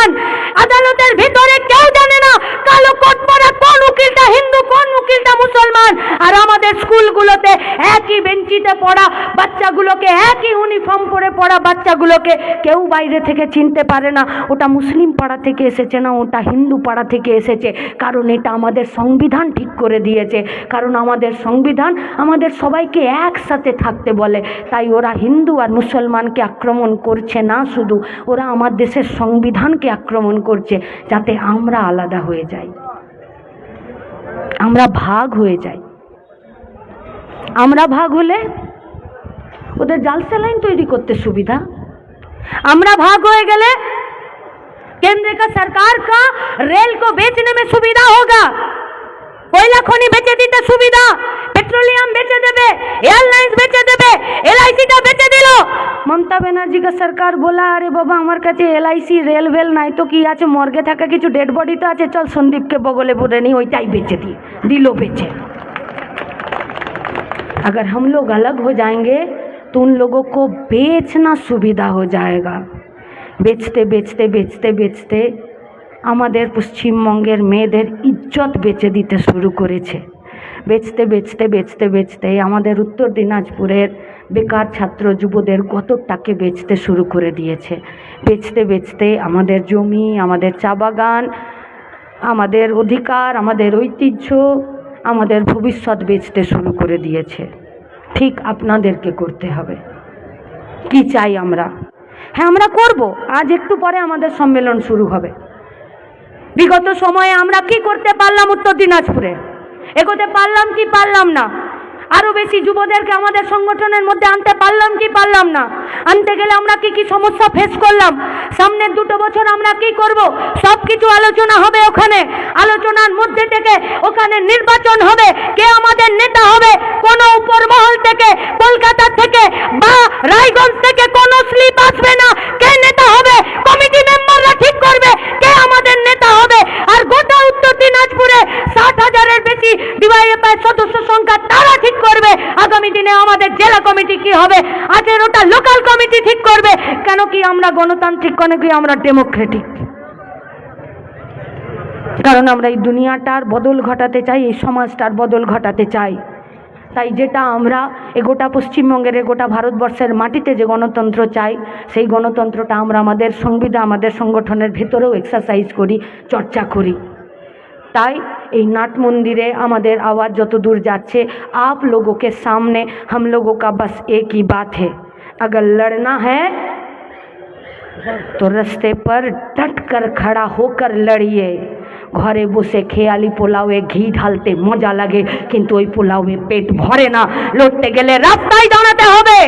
মুসলমান, আদালতের ভিতরে কেউ জানে না কালো কোট পরা কোন উকিলটা হিন্দু, কোন উকিলটা মুসলমান। আর আমাদের স্কুলগুলোতে একই বেঞ্চিতে পড়া বাচ্চাগুলোকে, একই ইউনিফর্ম পরে পড়া বাচ্চাগুলোকে কেউ বাইরে থেকে চিনতে পারে না। ওটা মুসলিম পাড়া থেকে এসেছে না, ওটা হিন্দু পাড়া থেকে এসেছে। কারণ এটা আমাদের সংবিধান ঠিক করে দিয়েছে। কারণ আমাদের সংবিধান আমাদের সবাইকে একসাথে থাকতে বলে। তাই ওরা হিন্দু আর মুসলমানকে আক্রমণ করছে না শুধু, ওরা আমার দেশের সংবিধানকে আক্রমণ করছে যাতে আমরা আলাদা হয়ে যাই। আমরা ভাগ হয়ে যাই। আমরা ভাগ হলে ওদের জাল স্যালাইন তৈরি করতে সুবিধা আমরা भाग হয়ে গেলে केंद्र का सरकार का रेल को बेचने में सुविधा होगा कोयला खनि বেচে দিতে সুবিধা পেট্রোলিয়াম বেচে দেবে এয়ারলাইন্স বেচে দেবে এলআইসিটা বেচে দিল মমতা ব্যানার্জি কা সরকার বলা আরে বাবা আমার কাছে এলআইসি রেল ভেল নাই তো কি আছে মর্গে থাকা কিছু ডেড বডি তো আছে চল সন্দীপকে বগলে পড়ে নি ওইটাই বেচে দিই দিল বেচে अगर हम लोग अलग हो जाएंगे तो उन लोगों को बेचना सुविधा हो जाएगा বেচতে বেচতে বেচতে বেচতে আমাদের পশ্চিমবঙ্গের মেয়েদের ইজ্জত বেচে দিতে শুরু করেছে বেচতে বেচতে বেচতে বেচতে আমাদের উত্তর দিনাজপুরের বেকার ছাত্র যুবদের গতরটাকে বেচতে শুরু করে দিয়েছে বেচতে বেচতে আমাদের জমি আমাদের চা বাগান আমাদের অধিকার আমাদের ঐতিহ্য আমাদের ভবিষ্যৎ বেচতে শুরু করে দিয়েছে। ঠিক আপনাদেরকে করতে হবে। কি চাই আমরা? হ্যাঁ আমরা করব। আজ একটু পরে আমাদের সম্মেলন শুরু হবে। বিগত সময়ে আমরা কি করতে পারলাম উত্তর দিনাজপুরে? এগোতে পারলাম কি পারলাম না? আরও বেশি যুবদেরকে আমাদের সংগঠনের মধ্যে আনতে পারলাম কি পারলাম না? আনতে গেলে আমরা কি কি সমস্যা ফেস করলাম? সামনের দুটো বছর আমরা কি করব? সব কিছু আলোচনা হবে ওখানে। আলোচনার মধ্যে থেকে ওখানে নির্বাচন হবে। কে আমাদের নেতা হবে? কোনো উপর মহল থেকে, কলকাতা থেকে বা রায়গঞ্জ থেকে কোনো স্লিপ আসবে না। কে নেতা হবে? কমিটি মেম্বাররা ঠিক করবে কে আমাদের নেতা হবে। আর গোটা উত্তর দিনাজপুরে ষাট হাজারের বেশি ডিওয়াইএফআই সদস্য সংখ্যা তারা ঠিক করবে আগামী দিনে আমাদের জেলা কমিটি কি হবে? আঠেরোটা লোকাল কমিটি ঠিক করবে। কেন কি আমরা গণতান্ত্রিক কেন কি আমরা ডেমোক্রেটিক কারণ আমরা এই দুনিয়াটার বদল ঘটাতে চাই, এই সমাজটার বদল ঘটাতে চাই। তাই যেটা আমরা এ গোটা পশ্চিমবঙ্গের, এ গোটা ভারতবর্ষের মাটিতে যে গণতন্ত্র চাই, সেই গণতন্ত্রটা আমরা আমাদের সংবিধান, আমাদের সংগঠনের ভেতরেও এক্সারসাইজ করি, চর্চা করি। তাই এই নাট মন্দিরে আমাদের আওয়াজ যত দূর যাচ্ছে आप लोगों के सामने हम लोगों का बस एक ही बात है अगर लड़ना है তো রাস্তে পর ডট কর খড়া হোকর লড়িয়ে ঘরে বসে খেয়ালি পোলাওয়ে ঘি ঢালতে মজা লাগে কিন্তু ওই পোলাওয়ে পেট ভরে না লড়তে গেলে রাস্তায় দাঁড়াতে হবে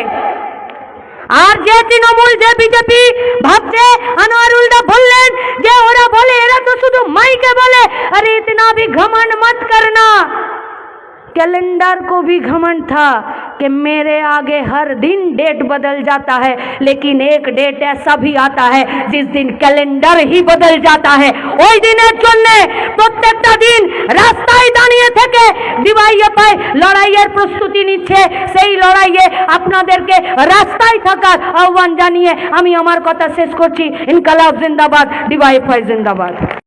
আর যে তৃণমূল যে বিজেপি ভাবছে আনোয়ারুলদা বললেন যে ওরা বলে এরা তো শুধু মাইকে বলে আরে ইতনা भी घमंड मत करना कैलेंडर को भी घमंड था कि मेरे आगे हर दिन डेट बदल जाता है लेकिन एक डेट ऐसा भी आता है जिस दिन कैलेंडर ही बदल जाता है ওই দিনের জন্য প্রত্যেকটা দিন রাস্তায় দাঁড়িয়ে থেকে ডিওয়াইএফআই লড়াইয়ের প্রস্তুতি নিচ্ছে। সেই লড়াইয়ে আপনাদেরকে রাস্তায় থাকার আহ্বান জানিয়ে আমি আমার কথা শেষ করছি। ইনকালাব জিন্দাবাদ ডিওয়াইএফআই জিন্দাবাদ।